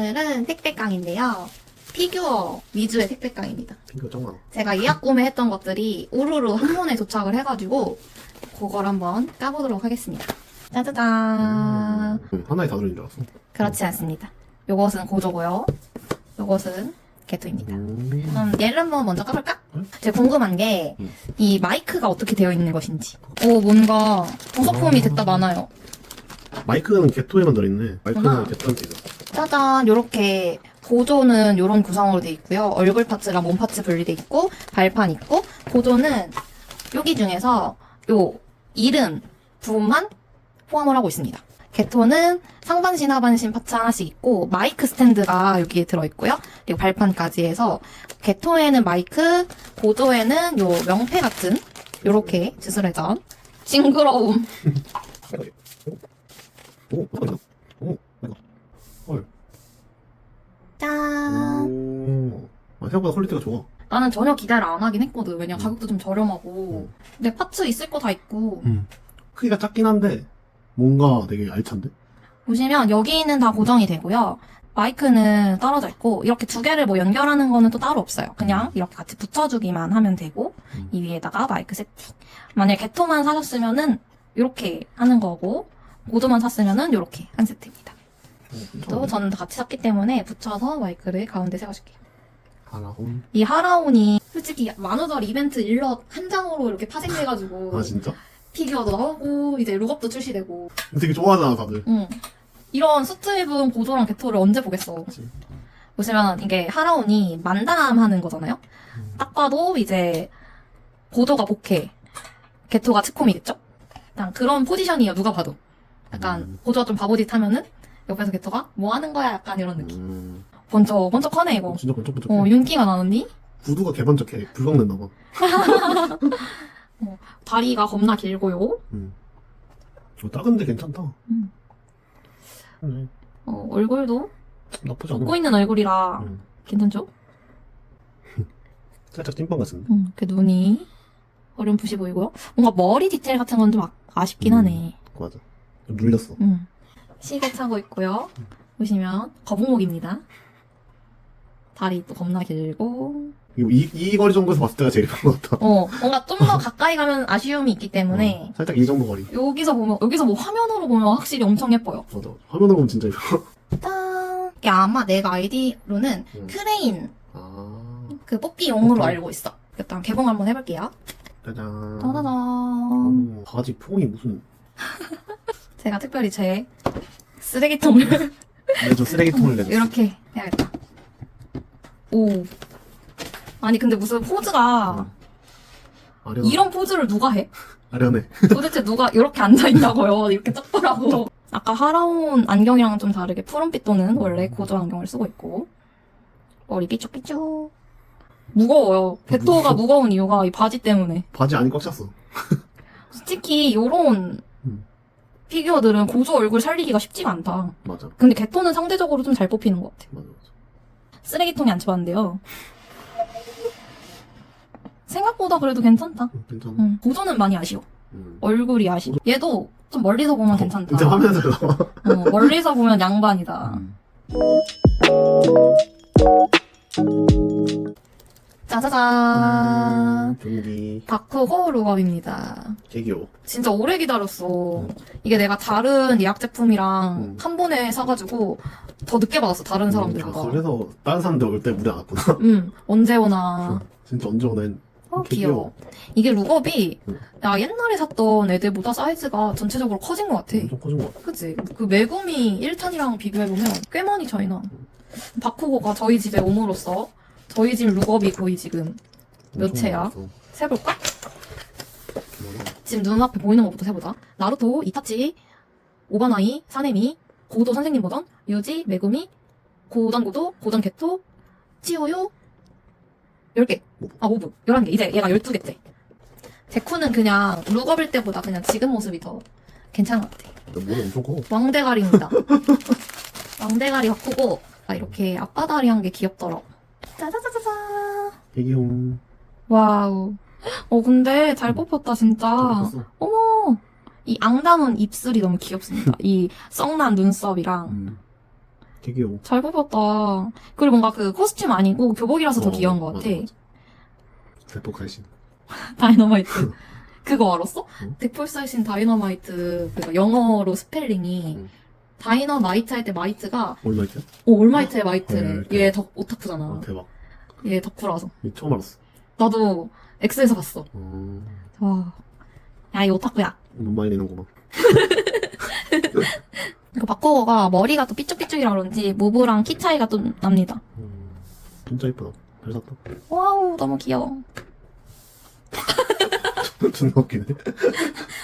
오늘은 택배깡인데요. 피규어 위주의 택배깡입니다. 핑크 짱 많아. 제가 예약 구매했던 것들이 우르르 한 번에 도착을 해가지고 그걸 한번 까보도록 하겠습니다. 짜자잔. 응, 하나에 다 들어있는 줄 알았어. 그렇지 않습니다. 요것은 고조고요. 요것은 개토입니다. 음. 그럼 얘를 한번 먼저 까볼까? 응? 제가 궁금한 게이 응. 마이크가 어떻게 되어 있는 것인지. 오 뭔가 부속품이 아. 됐다 많아요. 마이크는 개토에만 들어있네. 마이크는 개토한테 있어. 짜잔 요렇게 보조는 요런 구성으로 돼 있고요. 얼굴 파츠랑 몸 파츠 분리돼 있고 발판 있고 보조는 여기 중에서 요 이름 부분만 포함을 하고 있습니다. 개토는 상반신 하반신 파츠 하나씩 있고 마이크 스탠드가 여기에 들어있고요. 그리고 발판까지 해서 개토에는 마이크, 보조에는 요 명패 같은 요렇게 주술회전 징그러움 생각보다 퀄리티가 좋아. 나는 전혀 기대를 안 하긴 했거든. 왜냐면 가격도 좀 저렴하고. 근데 파츠 있을 거 다 있고. 음. 크기가 작긴 한데, 뭔가 되게 알찬데? 보시면 여기는 다 고정이 되고요. 마이크는 떨어져 있고, 이렇게 두 개를 뭐 연결하는 거는 또 따로 없어요. 그냥 이렇게 같이 붙여주기만 하면 되고, 음. 이 위에다가 마이크 세팅. 만약에 개토만 사셨으면은, 이렇게 하는 거고, 보조만 샀으면은 이렇게 한 세트입니다. 어, 또 저는 다 같이 샀기 때문에 붙여서 마이크를 가운데 세워줄게요. 하나혼. 이 하라온이 솔직히 만우절 이벤트 일럿 한 장으로 이렇게 파생돼가지고 아, 진짜? 피규어도 나오고 이제 룩업도 출시되고 되게 좋아하잖아, 다들. 응. 이런 수트 입은 고조랑 개토를 언제 보겠어 그치. 보시면 이게 하라온이 만담 하는 거잖아요 음. 딱 봐도 이제 보조가 복해 개토가 치콤이겠죠 약간 그런 포지션이에요 누가 봐도 약간 음. 보조가 좀 바보짓 하면은 옆에서 개토가 뭐 하는 거야 약간 이런 느낌 음. 번쩍 번쩍하네 이거 어, 진짜 번쩍번쩍해. 어 윤기가 나는니 구두가 개번쩍해. 불광낸다봐. 다리가 겁나 길고요 음. 어, 작은데 괜찮다. 음. 네, 어, 얼굴도 나쁘지 않아. 웃고 있는 얼굴이라 음. 괜찮죠? 살짝 찐빵 같은데. 응, 그 눈이 어렴풋이 보이고요. 뭔가 머리 디테일 같은 건 좀 아쉽긴 음. 하네. 맞아. 좀 눌렸어. 응. 시계 차고 있고요. 보시면 거북목입니다. 다리 또 겁나 길고. 이, 이 거리 정도에서 봤을 때가 제일 예쁜 것 같아. 어, 뭔가 좀 더 가까이 가면 아쉬움이 있기 때문에 어, 살짝 이 정도 거리. 여기서 보면 여기서 뭐 화면으로 보면 확실히 엄청 예뻐요. 맞아. 화면으로 보면 진짜 예뻐. 짠. 이게 아마 내가 아이디로는 음. 크레인 아. 그 뽑기용으로 뽑기. 알고 있어. 일단 개봉 한번 해볼게요. 짜잔. 짜자잔. 오, 바지 폼이 무슨. 제가 특별히 제 쓰레기통을 내저 쓰레기통을 내줬어. 이렇게 해야겠다. 오. 아니 근데 무슨 포즈가 응. 아련. 이런 포즈를 누가 해? 아련해. 도대체 누가 이렇게 앉아 있냐고요? 이렇게 쩍벌하고. 아까 하라온 안경이랑 좀 다르게 푸른빛 또는 원래 고조 안경을 쓰고 있고 머리 삐쭉삐쭉. 무거워요. 배토가 무거운 이유가 이 바지 때문에. 바지 안이 꽉 찼어. 솔직히 요런 음. 피규어들은 고조 얼굴 살리기가 쉽지가 않다. 맞아. 근데 개토는 상대적으로 좀 잘 뽑히는 것 같아. 맞아. 쓰레기통에 안 쳐봤는데요. 생각보다 그래도 괜찮다. 응, 괜찮아. 응. 고조는 많이 아쉬워. 음. 얼굴이 아쉬워. 얘도 좀 멀리서 보면 괜찮다. 진짜 화면에서. 어, 멀리서 보면 양반이다. 음. 짜자잔. 음, 경기. 바쿠고 룩업입니다. 개 귀여워. 진짜 오래 기다렸어. 음. 이게 내가 다른 예약 제품이랑 음. 한 번에 사가지고 더 늦게 받았어, 다른 음, 사람들보다. 아, 그래서 다른 사람들 올때 우리 안 왔구나. 응, 언제 오나. 진짜 언제 오나 했 어, 개 귀여워. 이게 룩업이, 응. 야, 옛날에 샀던 애들보다 사이즈가 전체적으로 커진 것 같아. 엄청 커진 것 같아. 그치? 그 메구미 1탄이랑 비교해보면 꽤 많이 차이나. 바쿠고가 저희 집에 옴으로써 저희 집 룩업이 거의 지금 몇 엄청 채야? 많았어. 세볼까? 지금 눈앞에 보이는 것부터 세보자. 나루토, 이타치, 오바나이, 사네미, 고도 선생님 버전, 유지, 메구미, 고전 고도, 고전 개토, 치오요, 10개. 아, 모브. 11개. 이제 얘가 12개째. 제쿠는 그냥 룩업일 때보다 그냥 지금 모습이 더 괜찮은 것 같아. 나 머리 엄청 커. 왕대가리입니다. 왕대가리 바꾸고, 아, 이렇게 앞바다리 한 게 귀엽더라고. 짜자자자자. 개 귀여워. 와우. 어, 근데 잘 뽑혔다, 진짜. 잘 어머! 이 앙담은 입술이 너무 귀엽습니다. 이 썩난 눈썹이랑 음. 되게 오. 잘 뽑았다. 그리고 뭔가 그 코스튬 아니고 교복이라서 더 어, 귀여운 것 맞아, 같아. 맞아. 대폭할신. 다이너마이트. 그거 알았어? 응? 데폴사이신 다이너마이트 그 영어로 스펠링이 응. 다이너 마이트 할 때 마이트가 있지? 오 올마이트의 마이트래. 헐, 얘 덕, 오타쿠잖아. 아, 대박. 얘 덕후라서. 이거 처음 알았어. 나도 X에서 봤어. 어, 와. 야, 이 오타쿠야. 못 말리는구만. 이거 바꾸어가 머리가 또 삐쭉삐쭉이라 그런지 무브랑 키 차이가 좀 납니다. 음, 진짜 이쁘다. 잘 샀다. 와우, 너무 귀여워. 존나 웃기네.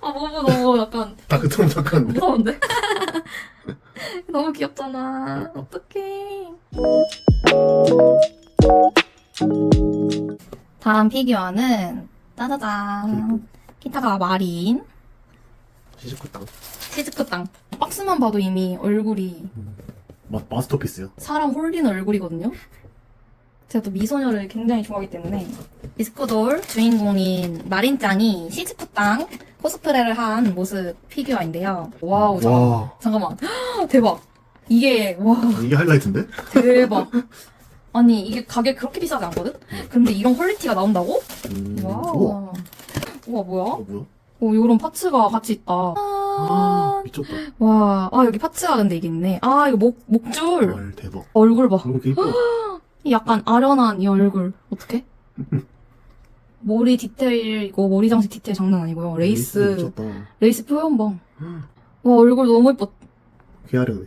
아, 무브 너무 약간 다크톤 잠깐. 무서운데? 너무 귀엽잖아. 어떡해. 다음 피규어는 짜자잔. 키타가 마린. 시즈코 땅. 시즈크 땅. 박스만 봐도 이미 얼굴이 마, 마스터피스야. 사람 홀리는 얼굴이거든요. 제가 또 미소녀를 굉장히 좋아하기 때문에 디스코돌 주인공인 마린짱이 시즈크 땅 코스프레를 한 모습 피규어인데요. 와우, 잠- 와, 잠깐만. 대박. 이게 와 이게 하이라이트인데? 대박. 아니 이게 가격 그렇게 비싸지 않거든? 근데 이런 퀄리티가 나온다고? 음, 와. 우와. 우와 뭐야? 어, 뭐야? 오 요런 파츠가 같이 있다. 아, 미쳤다. 와, 아 여기 파츠가 근데 이게 있네. 아 이거 목 목줄 헐, 대박. 얼굴 봐. 어, 이렇게 이뻐. 이 약간 아련한 이 얼굴 어떻게? 머리 디테일이고 머리 장식 디테일 장난 아니고요. 레이스 미쳤다. 레이스 표현 봐. 와 얼굴 너무 예뻐. 개아련해.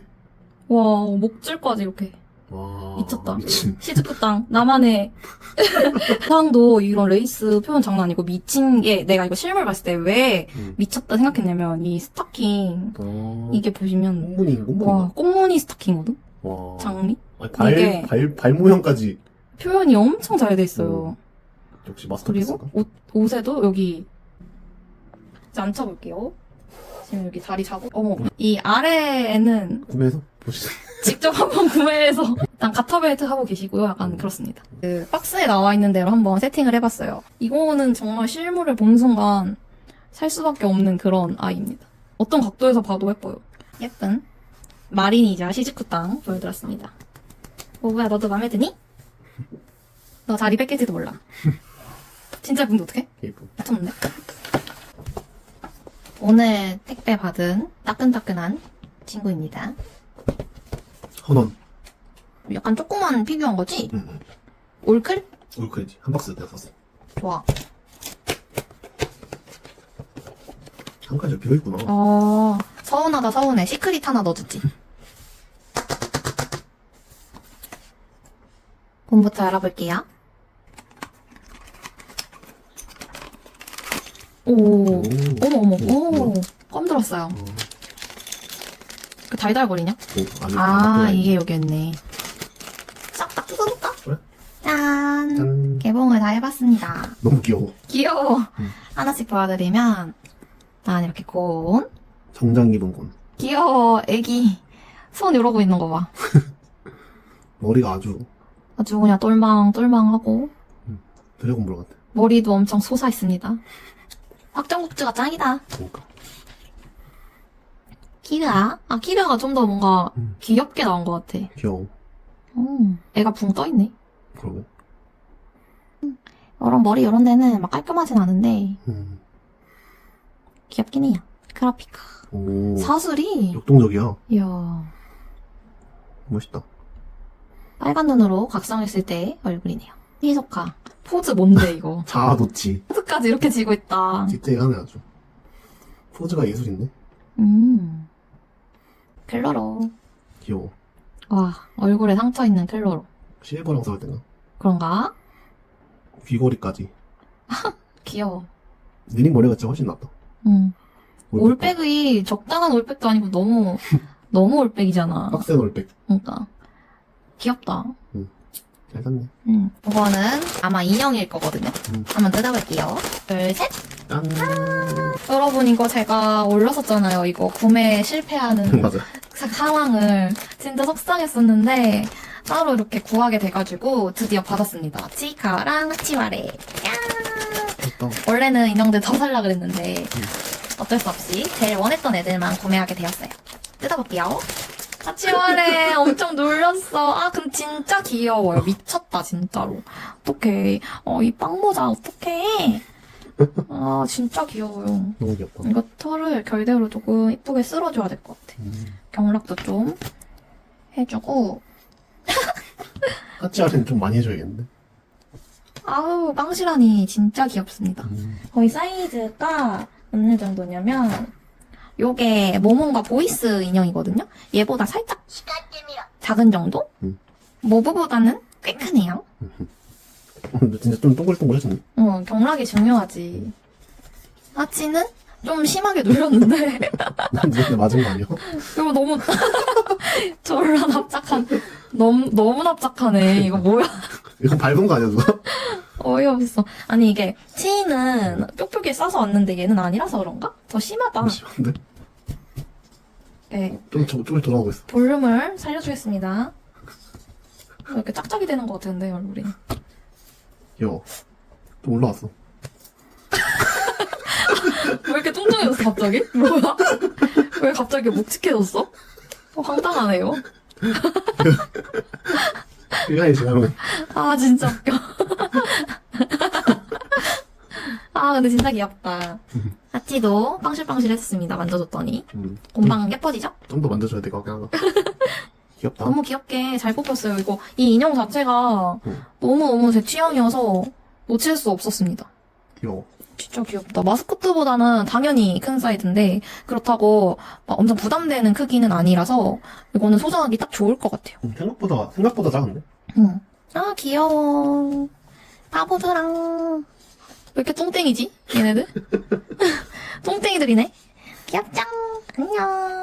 와 목줄까지 이렇게. 와. 미쳤다. 미친. 시즈크 땅 나만의 상도 이런 레이스 표현 장난 아니고 미친 게 내가 이거 실물 봤을 때 왜 음. 미쳤다 생각했냐면 이 스타킹 어. 이게 보시면 꽁무니, 꽁무니. 와 꽁무니 스타킹이거든 와. 장미 아니, 발, 이게- 발, 발 모양까지. 표현이 엄청 잘 돼 있어요 역시 그리고 마스터피스가. 옷, 옷에도 여기 이제 앉혀볼게요 지금 여기 다리 잡고 어머 이 아래에는 구매해서 보시죠. 직접 한번 구매해서 일단 가터벨트 하고 계시고요. 약간 그렇습니다. 그 박스에 나와 있는 대로 한번 세팅을 해봤어요. 이거는 정말 실물을 본 순간 살 수밖에 없는 그런 아이입니다. 어떤 각도에서 봐도 예뻐요. 예쁜 마린이자 시즈쿠 땅 보여드렸습니다. 오브야 너도 마음에 드니? 너 자리 뺏길지도 몰라. 진짜 근데 어떡해? 예뻐. 미쳤네. 오늘 택배 받은 따끈따끈한 친구입니다. 헌원. 약간 조그만 피규어인 거지? 응, 응. 올클? 올크레지. 한 박스 내가 샀어. 좋아. 한 가지 비어 있구나. 어, 서운하다, 서운해. 시크릿 하나 넣어주지. 본부터 열어볼게요. 오, 어머, 어머, 오? 껌 들었어요. 어. 그 달달거리냐? 오, 아, 이게 여기였네. 싹다 뜯어볼까? 그래? 짠! 짠. 개봉을 다 해봤습니다. 너무 귀여워. 귀여워. 음. 하나씩 보여드리면, 난 이렇게 곤. 정장 입은 건. 귀여워, 애기. 손 이러고 있는 거 봐. 머리가 아주 아주 그냥 똘망똘망하고, 드래곤볼 같아. 머리도 엄청 솟아 있습니다. 확정국주가 짱이다. 그러니까. 키르아? 아, 키르아가 좀 더 뭔가 음. 귀엽게 나온 것 같아. 귀여워. 음, 애가 붕 떠있네. 그러게. 이런 머리 이런 데는 막 깔끔하진 않은데, 음. 귀엽긴 해요. 크라피카. 오. 사슬이, 역동적이야. 이야, 멋있다. 빨간 눈으로 각성했을 때 얼굴이네요. 희소카. 포즈 뭔데, 이거? 자아도치. 포즈까지 이렇게 지고 있다. 찌찌하네 아주. 포즈가 예술인데? 음. 클로로. 귀여워. 와, 얼굴에 상처 있는 클로로. 실버랑 싸울 때가. 그런가? 귀걸이까지. 귀여워. 느린 머리가 진짜 훨씬 낫다. 음. 올백. 올백이 적당한 올백도 아니고 너무, 너무 올백이잖아. 빡센 올백. 그러니까. 귀엽다. 잘 샀네. 음. 이거는 아마 인형일 거거든요. 음. 한번 뜯어볼게요. 둘, 셋. 짠. 여러분, 이거 제가 올렸었잖아요. 이거 구매 실패하는 맞아. 사- 상황을 진짜 속상했었는데, 따로 이렇게 구하게 돼가지고 드디어 받았습니다. 치카랑 치와레. 원래는 인형들 더 살라 그랬는데 어쩔 수 없이 제일 원했던 애들만 구매하게 되었어요. 뜯어볼게요. 치월해. 엄청 놀렸어. 아, 근데 진짜 귀여워요. 미쳤다, 진짜로. 어떡해. 어, 이 빵모자 어떡해. 아, 진짜 귀여워요. 너무 귀엽다. 이거 털을 결대로 조금 이쁘게 쓸어줘야 될 것 같아. 음. 경락도 좀 해주고. 하치아는 좀 많이 해줘야겠는데. 아우, 빵시라니 진짜 귀엽습니다. 음. 거의 사이즈가 어느 정도냐면 요게 모몬과 보이스 인형이거든요. 얘보다 살짝 작은 정도? 음. 모브보다는 꽤 크네요. 근데 진짜 좀 동글동글해졌네. 어, 경락이 중요하지. 하치는 좀 심하게 눌렸는데 누구한테 맞은 거 아니야? 이거 너무 졸라 납작한 너무 너무 납작하네. 이거 뭐야? 이거 밟은 거 아니야, 누가? 어이없어. 아니 이게 치는 뾱뾱이 싸서 왔는데 얘는 아니라서 그런가? 더 심하다. 심한데? 네, 좀 저, 쪽에 돌아오고 있어. 볼륨을 살려주겠습니다. 왜 이렇게 짝짝이 되는 것 같은데 얼굴이. 귀여워. 좀 올라왔어. 왜 이렇게 뚱뚱해졌어 갑자기? 뭐야? 왜 갑자기 묵직해졌어? 어, 황당하네요. 시간이 지나면 아 진짜 웃겨. 아 근데 진짜 귀엽다. 하치도 빵실빵실했습니다. 만져줬더니 음, 곰방 예뻐지죠? 좀더 만져줘야 될 것 같긴 하다. 귀엽다. 너무 귀엽게 잘 뽑혔어요. 이거 이 인형 자체가 음. 너무 너무 제 취향이어서 놓칠 수 없었습니다. 귀여워. 진짜 귀엽다. 마스코트보다는 당연히 큰 사이즈인데 그렇다고 막 엄청 부담되는 크기는 아니라서 이거는 소장하기 딱 좋을 것 같아요. 음, 생각보다, 생각보다 작은데? 응. 아 귀여워. 바보들랑 왜 이렇게 똥땡이지? 얘네들? 똥땡이들이네. 귀엽짱. 안녕.